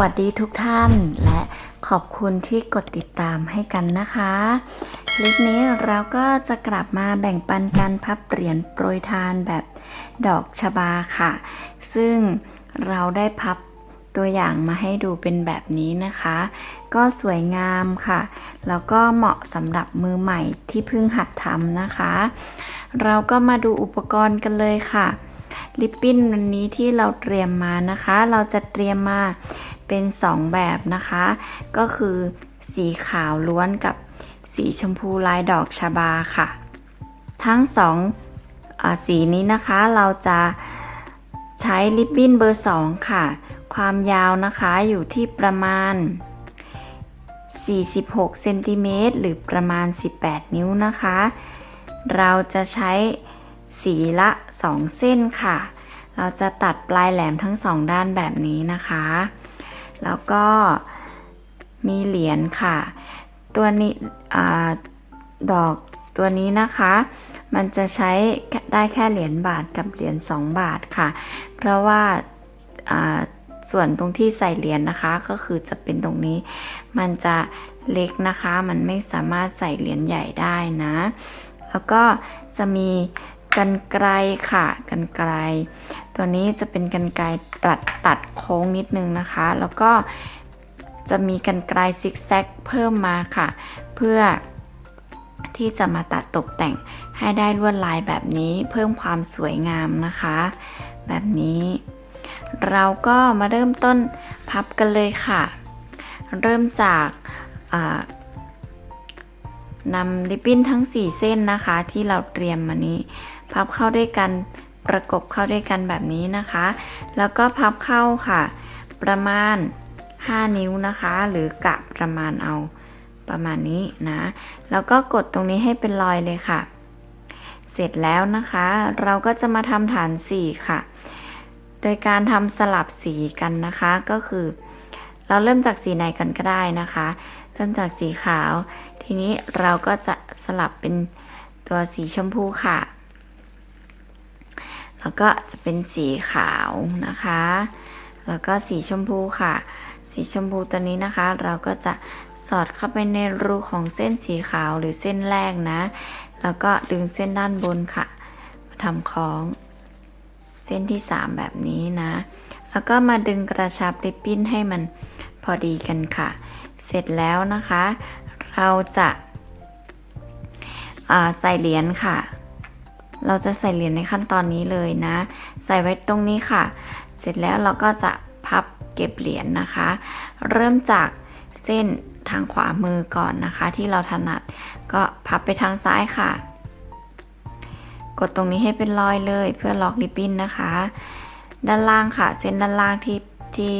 วัสดีทุกท่านและขอบคุณที่กดติดตามให้กันนะคะ คลิปนี้เราก็จะกลับมาแบ่งปันการพับเหรียญโปรยทานแบบดอกชบาค่ะ ซึ่งเราได้พับตัวอย่างมาให้ดูเป็นแบบนี้นะคะ ก็สวยงามค่ะ แล้วก็เหมาะสำหรับมือใหม่ที่เพิ่งหัดทำนะคะ เราก็มาดูอุปกรณ์กันเลยค่ะ ลิปปิ้นวันนี้ที่เราเตรียมมานะคะ เราจะเตรียมมาเป็น 2 แบบนะคะ ก็คือสีขาวล้วนกับสีชมพูลายดอกชบาค่ะ ทั้งสองอสีนี้นะคะเราจะใช้ลิปบิ้นเบอร์ 2 ค่ะ ความยาวนะคะอยู่ที่ประมาณ 46เซนติเมตรหรือประมาณ 18 นิ้วนะคะ เราจะใช้ สีละ 2 เส้นค่ะ เราจะตัดปลายแหลมทั้งสองด้านแบบนี้นะคะ แล้วก็มีเหรียญค่ะ ตัวนี้ดอกตัวนี้นะคะ มันจะใช้ได้แค่เหรียญบาทกับเหรียญ2 บาทค่ะ เพราะว่าอ่าส่วนตรงที่ใส่เหรียญนะคะ ก็คือจะเป็นตรงนี้ มันจะเล็กนะคะ มันไม่สามารถใส่เหรียญใหญ่ได้นะ แล้วก็จะมี กันไกลค่ะกันไกล ตัวนี้จะเป็นกันไกลตัดตัดโค้งนิดนึงนะคะ แล้วก็จะมีกันไกลซิกแซกเพิ่มมาค่ะ เพื่อที่จะมาตัดตกแต่งให้ได้ลวดลายแบบนี้เพิ่มความสวยงามนะคะ แบบนี้ เราก็มาเริ่มต้นพับกันเลยค่ะ เริ่มจากนำริบบิ้นทั้ง 4 เส้นนะคะ ที่เราเตรียมมานี้ พับเข้าด้วยกันประกบเข้าด้วยกันแบบนี้นะคะ แล้วก็พับเข้าค่ะ ประมาณ 5 นิ้วนะคะ หรือกะประมาณเอาประมาณนี้นะ แล้วก็กดตรงนี้ให้เป็นรอยเลยค่ะ เสร็จแล้วนะคะ เราก็จะมาทำฐาน 4 ค่ะ โดยการทำสลับสีกันนะคะ ก็คือ เราเริ่มจากสีไหนกันก็ได้นะคะ เริ่มจากสีขาว ทีนี้เราก็จะสลับเป็นตัวสีชมพูค่ะ แล้วก็จะเป็นสีขาวนะคะ แล้วก็สีชมพูค่ะ สีชมพูตัวนี้นะคะ เราก็จะสอดเข้าไปในรูของเส้นสีขาวหรือเส้นแรกนะ แล้วก็ดึงเส้นด้านบนค่ะ มาทำคล้อง เส้นที่ 3 แบบนี้นะ แล้วก็มาดึงกระชับริบบิ้นให้มันพอดีกันค่ะ เสร็จแล้วนะคะ เราจะาใส่เหรียญค่ะ เราจะใส่เหรียญในขั้นตอนนี้เลยนะ ใส่ไว้ตรงนี้ค่ะ เสร็จแล้วเราก็จะพับเก็บเหรียญนะคะ เริ่มจากเส้นทางขวามือก่อนนะคะ ที่เราถนัดก็พับไปทางซ้ายค่ะ กดตรงนี้ให้เป็นรอยเลยเพื่อล็อกริบบิ้นนะคะ ด้านล่างค่ะ เส้นด้านล่างที่ที่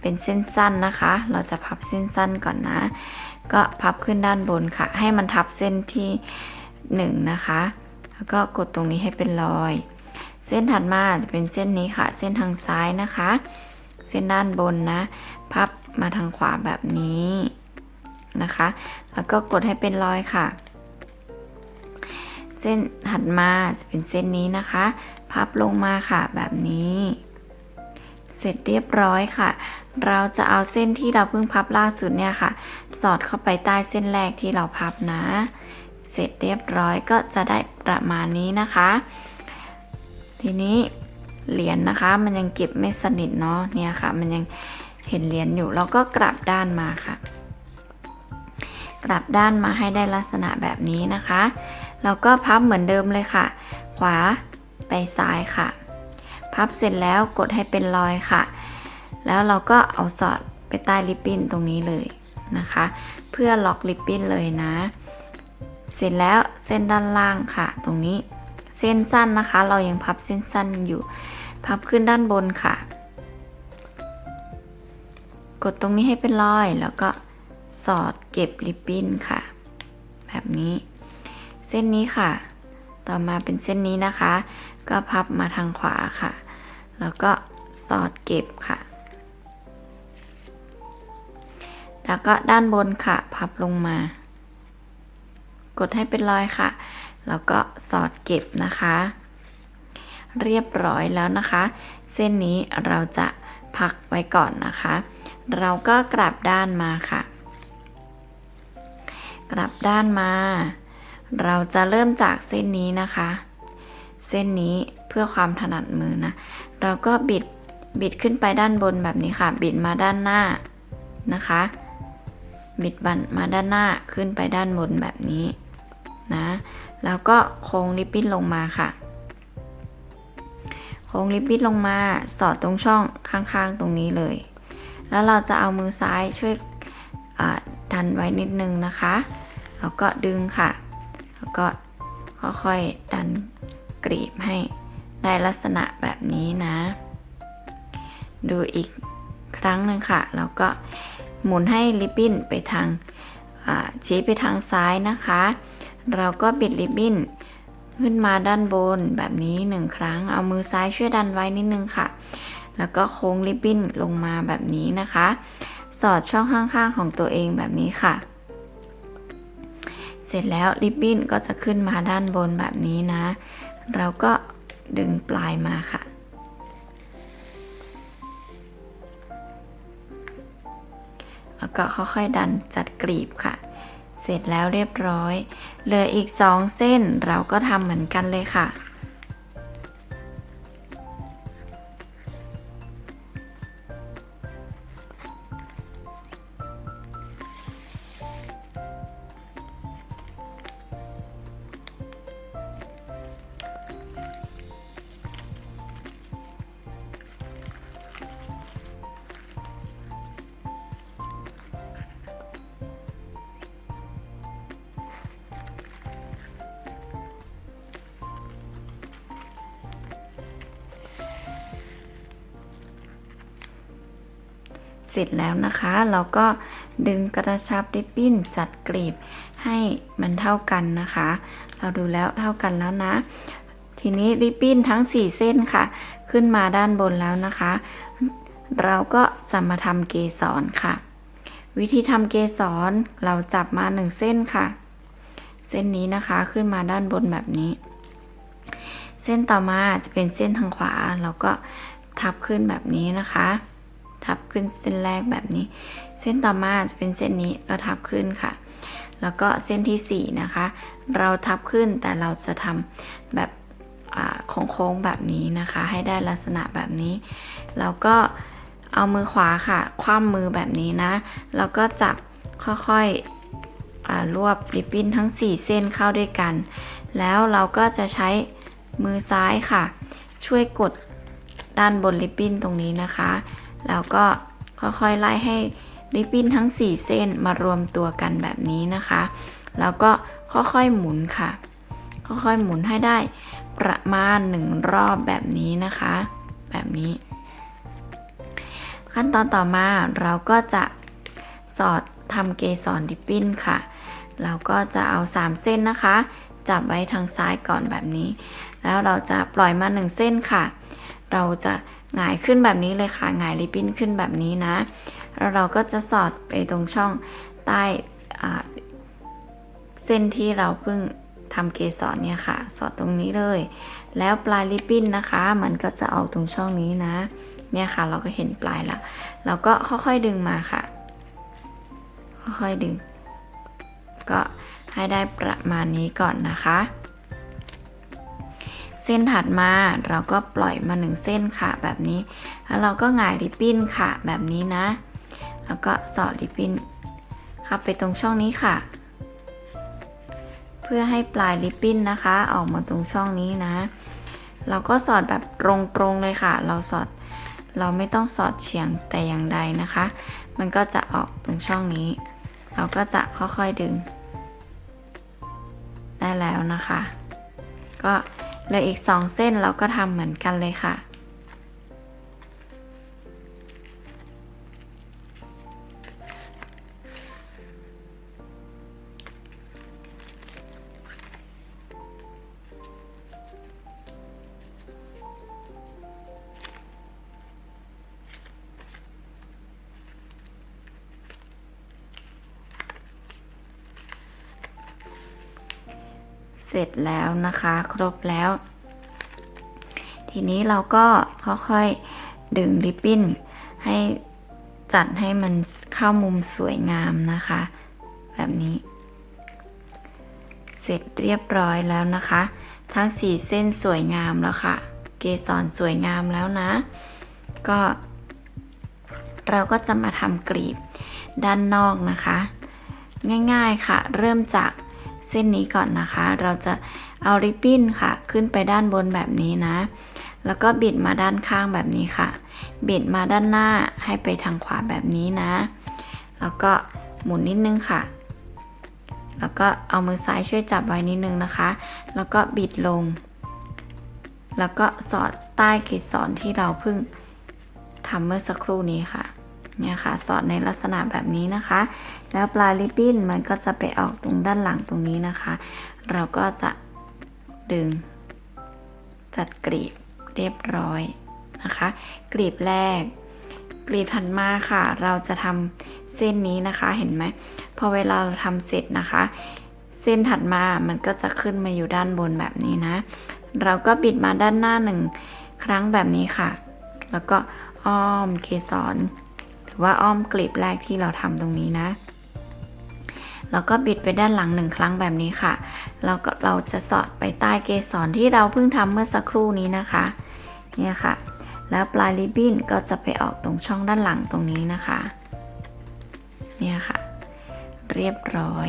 เป็นเส้นสั้นนะคะ เราจะพับเส้นสั้นก่อนนะ ก็พับขึ้นด้านบนค่ะ ให้มันทับเส้นที่ 1 นะคะ แล้วก็กดตรงนี้ให้เป็นรอย เส้นถัดมาจะเป็นเส้นนี้ค่ะ เส้นทางซ้ายนะคะ เส้นด้านบนนะ พับมาทางขวาแบบนี้นะคะ แล้วก็กดให้เป็นรอยค่ะ เส้นถัดมาจะเป็นเส้นนี้นะคะ พับลงมาค่ะแบบนี้เสร็จเรียบร้อยค่ะ เราจะเอาเส้นที่เราเพิ่งพับล่าสุดเนี่ยค่ะ สอดเข้าไปใต้เส้นแรกที่เราพับนะ ร็จเรียบร้อยก็จะได้ประมาณนี้นะคะ ทีนี้เหรียญนะคะมันยังเก็บไม่สนิทเนาะเนี่ยค่ะ มันยังเห็นเหรียญอยู่เราก็กลับด้านมาค่ะ กลับด้านมาให้ได้ลักษณะแบบนี้นะคะเราก็พับเหมือนเดิมเลยค่ะ ขวาไปซ้ายค่ะ พับเสร็จแล้วกดให้เป็นรอยค่ะ แล้วเราก็เอาสอดไปใต้ริบบิ้นตรงนี้เลยนะคะ เพื่อล็อกริบบิ้นเลยนะ เสร็จแล้วเส้นด้านล่างค่ะ ตรงนี้เส้นสั้นนะคะ เรายังพับเส้นสั้นอยู่ พับขึ้นด้านบนค่ะ กดตรงนี้ให้เป็นรอย แล้วก็สอดเก็บริบบิ้นค่ะ แบบนี้ เส้นนี้ค่ะ ต่อมาเป็นเส้นนี้นะคะ ก็พับมาทางขวาค่ะ แล้วก็สอดเก็บค่ะ แล้วก็ด้านบนค่ะ พับลงมา กดให้เป็นรอยค่ะ แล้วก็สอดเก็บนะคะ เรียบร้อยแล้วนะคะ เส้นนี้เราจะพักไว้ก่อนนะคะ เราก็กลับด้านมาค่ะ กลับด้านมา เราจะเริ่มจากเส้นนี้นะคะ เส้นนี้เพื่อความถนัดมือนะ เราก็บิดบิดขึ้นไปด้านบนแบบนี้ค่ะ บิดมาด้านหน้านะคะ บิดบันมาด้านหน้าขึ้นไปด้านบนแบบนี้ นะแล้วก็โค้งริบบิ้นลงมาค่ะ โค้งริบบิ้นลงมาสอดตรงช่องข้างๆตรงนี้เลย แล้วเราจะเอามือซ้ายช่วยดันไว้นิดนึงนะคะ แล้วก็ดึงค่ะ แล้วก็ค่อยๆดันกรีบให้ได้ลักษณะแบบนี้นะ ดูอีกครั้งหนึ่งค่ะ แล้วก็หมุนให้ริบบิ้นไปทางชี้ไปทางซ้ายนะคะ เราก็บิดริบบิ้นขึ้นมาด้านบนแบบนี้หนึ่งครั้ง เอามือซ้ายช่วยดันไว้นิดนึงค่ะ แล้วก็โค้งริบบิ้นลงมาแบบนี้นะคะ สอดช่องข้างๆของตัวเองแบบนี้ค่ะ เสร็จแล้วริบบิ้นก็จะขึ้นมาด้านบนแบบนี้นะ เราก็ดึงปลายมาค่ะแล้วก็ค่อยๆดันจัดกรีบค่ะ เสร็จแล้วเรียบร้อย เหลืออีก 2 เส้นเราก็ทำเหมือนกันเลยค่ะ เสร็จแล้วนะคะ เราก็ดึงกระชับริบบิ้นจัดกรีบให้มันเท่ากันนะคะ เราดูแล้วเท่ากันแล้วนะ ทีนี้ริบบิ้นทั้ง 4 เส้นค่ะ ขึ้นมาด้านบนแล้วนะคะ เราก็จะมาทำเกสรค่ะ วิธีทำเกสรเราจับมา 1 เส้นค่ะ เส้นนี้นะคะขึ้นมาด้านบนแบบนี้ เส้นต่อมาจะเป็นเส้นทางขวาเราก็ทับขึ้นแบบนี้นะคะ ทับขึ้นเส้นแรกแบบนี้ เส้นต่อมาจะเป็นเส้นนี้ก็ทับขึ้นค่ะ แล้วก็เส้นที่สี่นะคะ เราทับขึ้นแต่เราจะทำแบบโค้งๆแบบนี้นะคะ ให้ได้ลักษณะแบบนี้ แล้วก็เอามือขวาค่ะ คว่ำมือแบบนี้นะ แล้วก็จับค่อยๆรวบริบบิ้นทั้ง 4 เส้นเข้าด้วยกัน แล้วเราก็จะใช้มือซ้ายค่ะ ช่วยกดด้านบนริบบิ้นตรงนี้นะคะ แล้วก็ค่อยๆไล่ให้ริบบิ้นทั้ง 4 เส้นมารวมตัวกันแบบนี้นะคะ แล้วก็ค่อยๆหมุนค่ะ ค่อยๆหมุนให้ได้ประมาณ 1 รอบแบบนี้นะคะ แบบนี้ ขั้นตอนต่อมาเราก็จะสอดทำเกสรริบบิ้นค่ะ เราก็จะเอา 3 เส้นนะคะ จับไว้ทางซ้ายก่อนแบบนี้ แล้วเราจะปล่อยมา 1 เส้นค่ะ เราจะ หงายขึ้นแบบนี้เลยค่ะหงายริบบิ้นขึ้นแบบนี้นะ แล้วเราก็จะสอดไปตรงช่องใต้เส้นที่เราเพิ่งทำเกสรเนี่ยค่ะ สอดตรงนี้เลย แล้วปลายริบบิ้นนะคะ มันก็จะเอาตรงช่องนี้นะ เนี่ยค่ะ เราก็เห็นปลายละเราก็ค่อยๆดึงมาค่ะ ค่อยๆดึง ก็ให้ได้ประมาณนี้ก่อนนะคะ ส้นถัดมาเราก็ปล่อยมาหนึ่งเส้นค่ะแบบนี้ แล้วเราก็หงายริบบิ้นค่ะแบบนี้นะ แล้วก็สอดริบบิ้นเข้าไปตรงช่องนี้ค่ะ เพื่อให้ปลายริบบิ้นนะคะ ออกมาตรงช่องนี้นะ เราก็สอดแบบตรงๆเลยค่ะ เราสอดเราไม่ต้องสอดเฉียงแต่อย่างใดนะคะ มันก็จะออกตรงช่องนี้ เราก็จะค่อยๆดึง ได้แล้วนะคะ ก็ เหลืออีก 2 เส้นเราก็ทำเหมือนกันเลยค่ะ ร็จแล้วนะคะ ครบแล้ว ทีนี้เราก็ค่อยๆดึงริบบิ้นให้จัดให้มันเข้ามุมสวยงามนะคะ แบบนี้ เสร็จเรียบร้อยแล้วนะคะ ทั้งสีเส้นสวยงามแล้วค่ะ เกสรสวยงามแล้วนะ ก็ เราก็จะมาทำกลีบด้านนอกนะคะ ง่ายๆค่ะ เริ่มจาก เส้นนี้ก่อนนะคะ เราจะเอาริบบิ้นค่ะ ขึ้นไปด้านบนแบบนี้นะ แล้วก็บิดมาด้านข้างแบบนี้ค่ะ บิดมาด้านหน้าให้ไปทางขวาแบบนี้นะ แล้วก็หมุนนิดนึงค่ะ แล้วก็เอามือซ้ายช่วยจับไว้นิดนึงนะคะ แล้วก็บิดลง แล้วก็สอดใต้เกสรที่เราเพิ่งทำเมื่อสักครู่นี้ค่ะ เนี่ยค่ะ สอดในลักษณะแบบนี้นะคะ แล้วปลายริบบิ้นมันก็จะไปออกตรงด้านหลังตรงนี้นะคะ เราก็จะดึง จัดกรีบเรียบร้อยนะคะ กรีบแรก กรีบถัดมาค่ะ เราจะทำเส้นนี้นะคะเห็นไหมพอเวลาเราทำเสร็จนะคะ เส้นถัดมามันก็จะขึ้นมาอยู่ด้านบนแบบนี้นะ เราก็บิดมาด้านหน้าหนึ่งครั้งแบบนี้ค่ะ แล้วก็อ้อมเกสร อว่าอ้อมกลีบแรกที่เราทำตรงนี้นะแล้วก็บิดไปด้านหลังหนึ่งครั้งแบบนี้ค่ะ แล้วก็เราจะสอดไปใต้เกสรที่เราเพิ่งทำเมื่อสักครู่นี้นะคะ เนี่ยค่ะ แล้วปลายริบบิ้นก็จะไปออกตรงช่องด้านหลังตรงนี้นะคะ เนี่ยค่ะ เรียบร้อย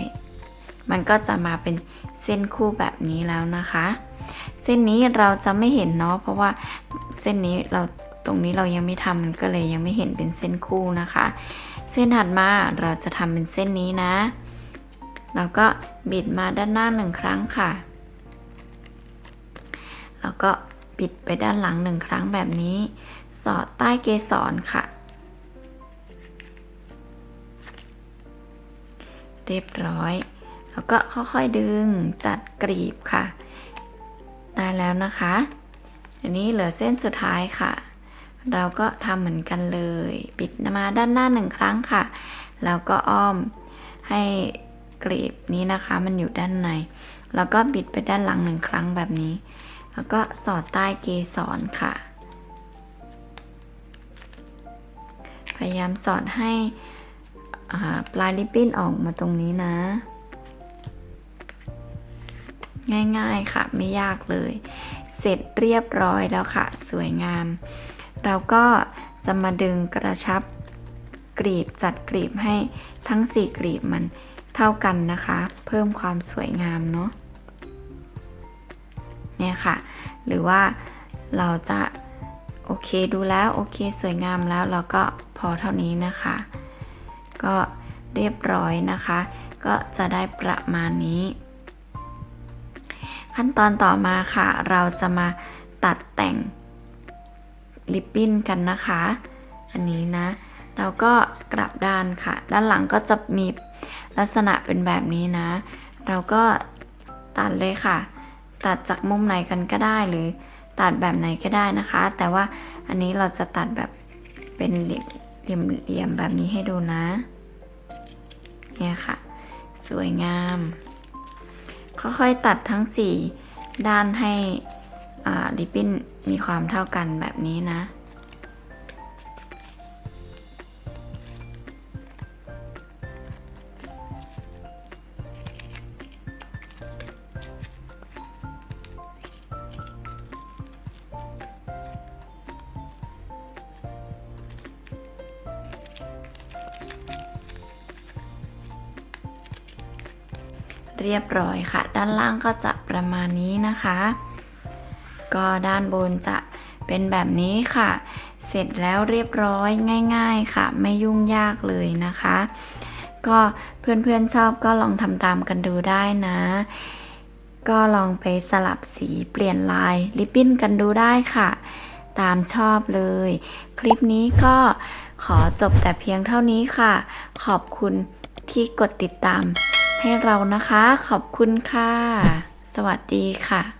มันก็จะมาเป็นเส้นคู่แบบนี้แล้วนะคะ เส้นนี้เราจะไม่เห็นเนาะ เพราะว่าเส้นนี้เรา ตรงนี้เรายังไม่ทำมันก็เลยยังไม่เห็นเป็นเส้นคู่นะคะ เส้นถัดมาเราจะทำเป็นเส้นนี้นะแล้วก็บิดมาด้านหน้าหนึ่งครั้งค่ะ แล้วก็บิดไปด้านหลังหนึ่งครั้งแบบนี้ สอดใต้เกสรค่ะ เรียบร้อย แล้วก็ค่อยๆดึงจัดกรีบค่ะ ได้แล้วนะคะอันนี้เหลือเส้นสุดท้ายค่ะ เราก็ทำเหมือนกันเลย ปิดมาด้านหน้าหนึ่งครั้งค่ะ แล้วก็อ้อมให้กรีบนี้นะคะ มันอยู่ด้านใน แล้วก็บิดไปด้านหลังหนึ่งครั้งแบบนี้ แล้วก็สอดใต้เกสรค่ะ พยายามสอดให้ปลายริบบิ้นออกมาตรงนี้นะ ง่ายๆค่ะไม่ยากเลย เสร็จเรียบร้อยแล้วค่ะ สวยงาม เราก็จะมาดึงกระชับกรีบจัดกรีบให้ทั้ง 4 กรีบมันเท่ากันนะคะ เพิ่มความสวยงามเนาะเนี่ยค่ะ หรือว่าเราจะโอเคดูแล้วโอเคสวยงามแล้วเราก็พอเท่านี้นะคะ ก็เรียบร้อยนะคะ ก็จะได้ประมาณนี้ ขั้นตอนต่อมาค่ะ เราจะมาตัดแต่ง ลิปบิ้นกันนะคะ อันนี้นะเราก็กลับด้านค่ะ ด้านหลังก็จะมีลักษณะเป็นแบบนี้นะ เราก็ตัดเลยค่ะ ตัดจากมุมไหนกันก็ได้หรือตัดแบบไหนก็ได้นะคะ แต่ว่าอันนี้เราจะตัดแบบเป็นเหลี่ยมเหลี่ยมเหลี่ยมแบบนี้ให้ดูนะ เนี่ยค่ะ สวยงาม ค่อยๆตัดทั้ง 4 ด้านให้ ริบบิ้นมีความเท่ากันแบบนี้นะ เรียบร้อยค่ะ ด้านล่างก็จะประมาณนี้นะคะ ก็ด้านบนจะเป็นแบบนี้ค่ะ เสร็จแล้วเรียบร้อยง่าย ๆค่ะ ไม่ยุ่งยากเลยนะคะ ก็เพื่อนๆชอบก็ลองทำตามกันดูได้นะ ก็ลองไปสลับสีเปลี่ยนลายลิปบิ้นกันดูได้ค่ะ ตามชอบเลย คลิปนี้ก็ขอจบแต่เพียงเท่านี้ค่ะ ขอบคุณที่กดติดตามให้เรานะคะ ขอบคุณค่ะ สวัสดีค่ะ